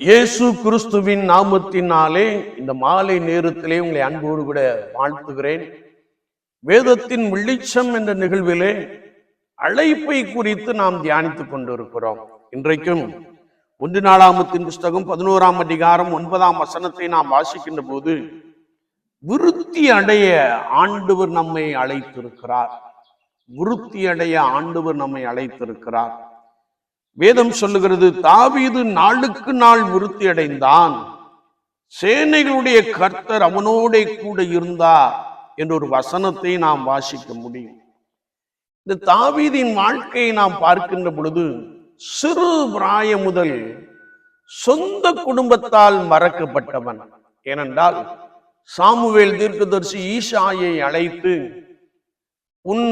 இயேசு கிறிஸ்துவின் நாமத்தினாலே இந்த மாலை நேரத்திலே உங்களை அன்போடு கூட வாழ்த்துகிறேன். வேதத்தின் வெளிச்சம் என்ற நிகழ்விலே அழைப்பை குறித்து நாம் தியானித்துக் கொண்டிருக்கிறோம். இன்றைக்கும் ஒன்று நாளாமத்தின் புஸ்தகம் பதினோராம் அதிகாரம் ஒன்பதாம் வசனத்தை நாம் வாசிக்கின்ற போது விருத்தி அடைய ஆண்டவர் நம்மை அழைத்திருக்கிறார். விருத்தி அடைய ஆண்டவர் நம்மை அழைத்திருக்கிறார். வேதம் சொல்லுகிறது தாவீது நாளுக்கு நாள் விருத்தி அடைந்தான் சேனைகளுடைய கர்த்தர் அவனோட கூட இருந்தார் என்ற ஒரு வசனத்தை நாம் வாசிக்க முடியும். இந்த தாவீதின் வாழ்க்கையை நாம் பார்க்கின்ற பொழுது சிறு பிராயம் முதல் சொந்த குடும்பத்தால் மறக்கப்பட்டவன். ஏனென்றால் சாமுவேல் தீர்க்கதரிசி ஈஷாயை அழைத்து உன்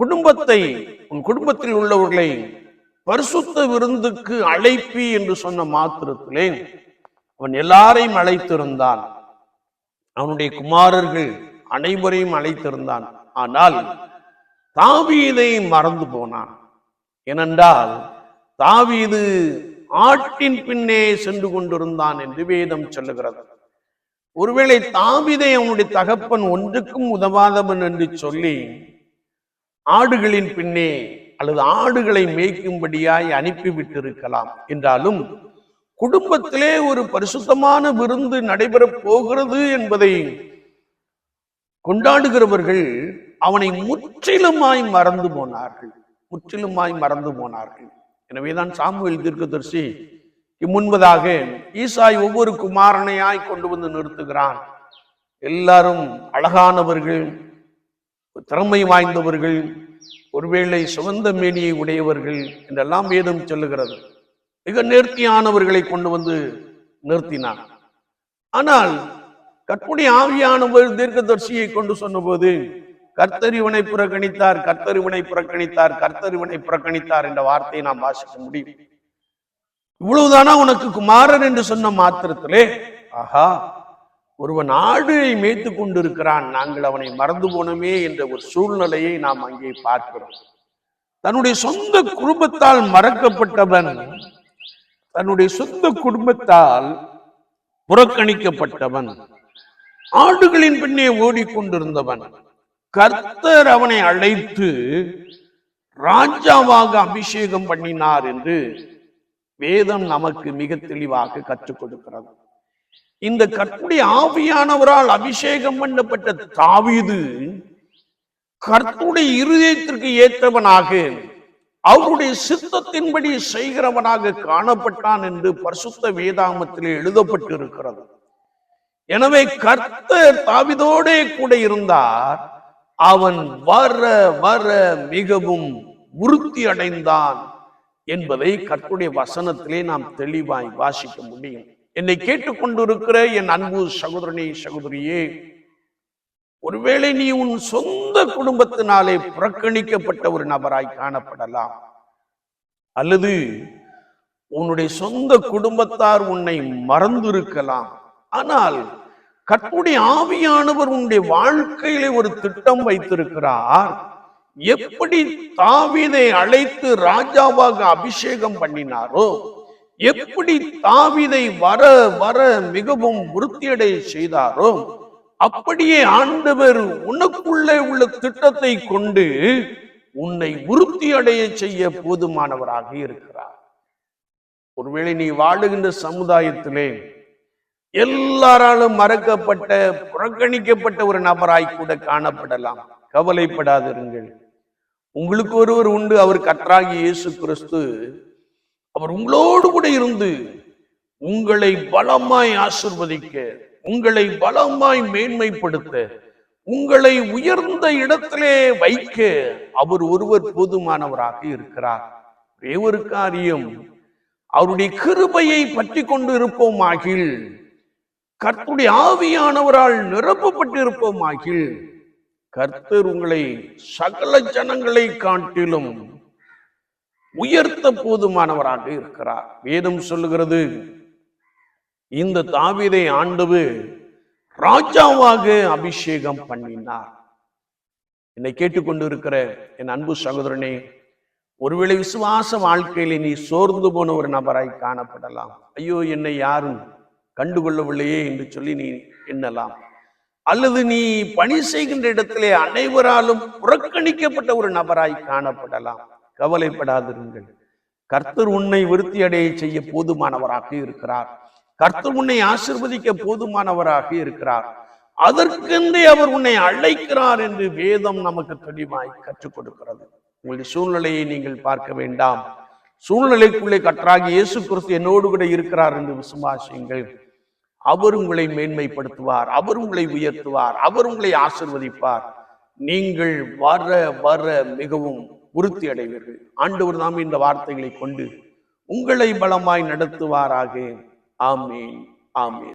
குடும்பத்தை உன் குடும்பத்தில் உள்ளவர்களை பரிசுத்த விருந்துக்கு அழைப்பி என்று சொன்ன மாத்திரத்திலே அவன் எல்லாரையும் அழைத்திருந்தான். அவனுடைய குமாரர்கள் அனைவரையும் அழைத்திருந்தான். ஆனால் தாவீதை மறந்து போனான். ஏனென்றால் தாவீது ஆட்டின் பின்னே சென்று கொண்டிருந்தான் என்று வேதம் சொல்லுகிறது. ஒருவேளை தாவிதை அவனுடைய தகப்பன் ஒன்றுக்கும் உதவாதவன் என்று சொல்லி ஆடுகளின் பின்னே அல்லது ஆடுகளை மேய்க்கும்படியாய் அனுப்பிவிட்டிருக்கலாம். என்றாலும் குடும்பத்திலே ஒரு பரிசுத்தமான விருந்து நடைபெறப் போகிறது என்பதை கொண்டாடுகிறவர்கள் அவனை முற்றிலுமாய் மறந்து போனார்கள். முற்றிலுமாய் மறந்து போனார்கள். எனவேதான் சாமுவேல் தீர்க்கதரிசி முன்பதாக ஈசாய் ஒவ்வொரு குமாரனையாய் கொண்டு வந்து நிறுத்துகிறான். எல்லாரும் அழகானவர்கள் திறமை வாய்ந்தவர்கள் ஒருவேளை சுகந்த மேனியை உடையவர்கள் என்றெல்லாம் வேதம் சொல்லுகிறது. மிக நேர்த்தியானவர்களை கொண்டு வந்து நிறுத்தினார். ஆனால் கற்புடைய ஆவியானவர் தீர்க்கதர்சியை கொண்டு சொன்னபோது கர்த்தறிவனை புறக்கணித்தார் கர்த்தறிவனை புறக்கணித்தார் கர்த்தறிவனை புறக்கணித்தார் என்ற வார்த்தையை நாம் வாசிக்க முடியும். இவ்வளவுதானா உனக்கு குமாரன் என்று சொன்ன மாத்திரத்திலே ஆஹா ஒருவன் ஆடுயை மேய்த்து கொண்டிருக்கிறான் நாங்கள் அவனை மறந்து போனோமே என்ற ஒரு சூழ்நிலையை நாம் அங்கே பார்க்கிறோம். தன்னுடைய சொந்த குடும்பத்தால் மறக்கப்பட்டவன் தன்னுடைய சொந்த குடும்பத்தால் புறக்கணிக்கப்பட்டவன் ஆடுகளின் பின்னே ஓடிக்கொண்டிருந்தவன் கர்த்தர் அவனை அழைத்து ராஜாவாக அபிஷேகம் பண்ணினார் என்று வேதம் நமக்கு மிக தெளிவாக கற்றுக் கொடுக்கிறது. இந்த கற்புடைய ஆவியானவரால் அபிஷேகம் பண்ணப்பட்ட தாவீது கர்த்துடைய இருதயத்திற்கு ஏற்றவனாக அவருடைய சித்தத்தின்படி செய்கிறவனாக காணப்பட்டான் என்று பரிசுத்த வேதாமத்தில் எழுதப்பட்டு இருக்கிறது எனவே கர்த்தர் தாவிதோடே கூட இருந்தார். அவன் வர வர மிகவும் உறுதி அடைந்தான் என்பதை கர்த்துடைய வசனத்திலே நாம் தெளிவாய் வாசிக்க முடியும். என்னை கேட்டுக்கொண்டிருக்கிற என் அன்பு சகோதரனே சகோதரியே ஒருவேளை நீ உன் சொந்த குடும்பத்தினாலே புறக்கணிக்கப்பட்ட ஒரு நபராய் காணப்படலாம். அல்லது உன்னுடைய சொந்த குடும்பத்தார் உன்னை மறந்திருக்கலாம். ஆனால் கற்புடைய ஆவியானவர் உன்னுடைய வாழ்க்கையிலே ஒரு திட்டம் வைத்திருக்கிறார். எப்படி தாவிதை அழைத்து ராஜாவாக அபிஷேகம் பண்ணினாரோ எப்படி தாவிதை வர வர மிகவும் விருத்தியடைய செய்தாரோ அப்படியே ஆண்டவர் உனக்குள்ளே உள்ள திட்டத்தை கொண்டு உன்னை விருத்தி அடைய செய்ய போதுமானவராக இருக்கிறார். ஒருவேளை நீ வாழுகின்ற சமுதாயத்திலே எல்லாராலும் மறக்கப்பட்ட புறக்கணிக்கப்பட்ட ஒரு நபராய் கூட காணப்படலாம். கவலைப்படாதிருங்கள். உங்களுக்கு ஒருவர் உண்டு அவர் கற்றாகி இயேசு கிறிஸ்து. அவர் உங்களோடு கூட இருந்து உங்களை பலமாய் ஆசிர்வதிக்க உங்களை பலமாய் மேன்மைப்படுத்த உங்களை உயர்ந்த இடத்திலே வைக்க அவர் ஒருவர் போதுமானவராக இருக்கிறார். ஒரே ஒரு காரியம் அவருடைய கிருபையை பற்றி கொண்டு இருப்போம் ஆகில் கர்த்துடைய ஆவியானவரால் நிரப்பப்பட்டு இருப்போம் ஆகில் கர்த்தர் உங்களை சகல ஜனங்களை காட்டிலும் உயர்த்த போதுமானவராக இருக்கிறார். வேதம் சொல்லுகிறது இந்த தாவிதை ஆண்டவு ராஜாவாக அபிஷேகம் பண்ணினார். என்னை கேட்டுக்கொண்டு இருக்கிற என் அன்பு சகோதரனே ஒருவேளை விசுவாச வாழ்க்கையில நீ சோர்ந்து போன ஒரு நபராய் காணப்படலாம். ஐயோ என்னை யாரும் கண்டுகொள்ளவில்லையே என்று சொல்லி நீ எண்ணலாம். அல்லது நீ பணி செய்கின்ற இடத்திலே அனைவராலும் புறக்கணிக்கப்பட்ட ஒரு நபராய் காணப்படலாம். கவலைப்படாதிருங்கள். கர்த்தர் உன்னை விருத்தி அடைய செய்ய போதுமானவராக இருக்கிறார். கர்த்தர் உன்னை ஆசிர்வதிக்க போதுமானவராக இருக்கிறார். அதற்கென்றே அவர் உன்னை அழைக்கிறார் என்று வேதம் நமக்கு தெளிவாய் கற்றுக் கொடுக்கிறது. உங்களுடைய சூழ்நிலையை நீங்கள் பார்க்க வேண்டாம். சூழ்நிலைக்குள்ளே கற்றாகி இயேசு கிறிஸ்து என்னோடு கூட இருக்கிறார் என்று விசுவாசியுங்கள். அவர் உங்களை மேன்மைப்படுத்துவார். அவர் உங்களை உயர்த்துவார். அவர் உங்களை ஆசிர்வதிப்பார். நீங்கள் வர வர மிகவும் உறுதி அடைவீர்கள் ஆண்டவர் தாம் இந்த வார்த்தைகளை கொண்டு உங்களை பலமாய் நடத்துவாராக. ஆமேன். ஆமேன்.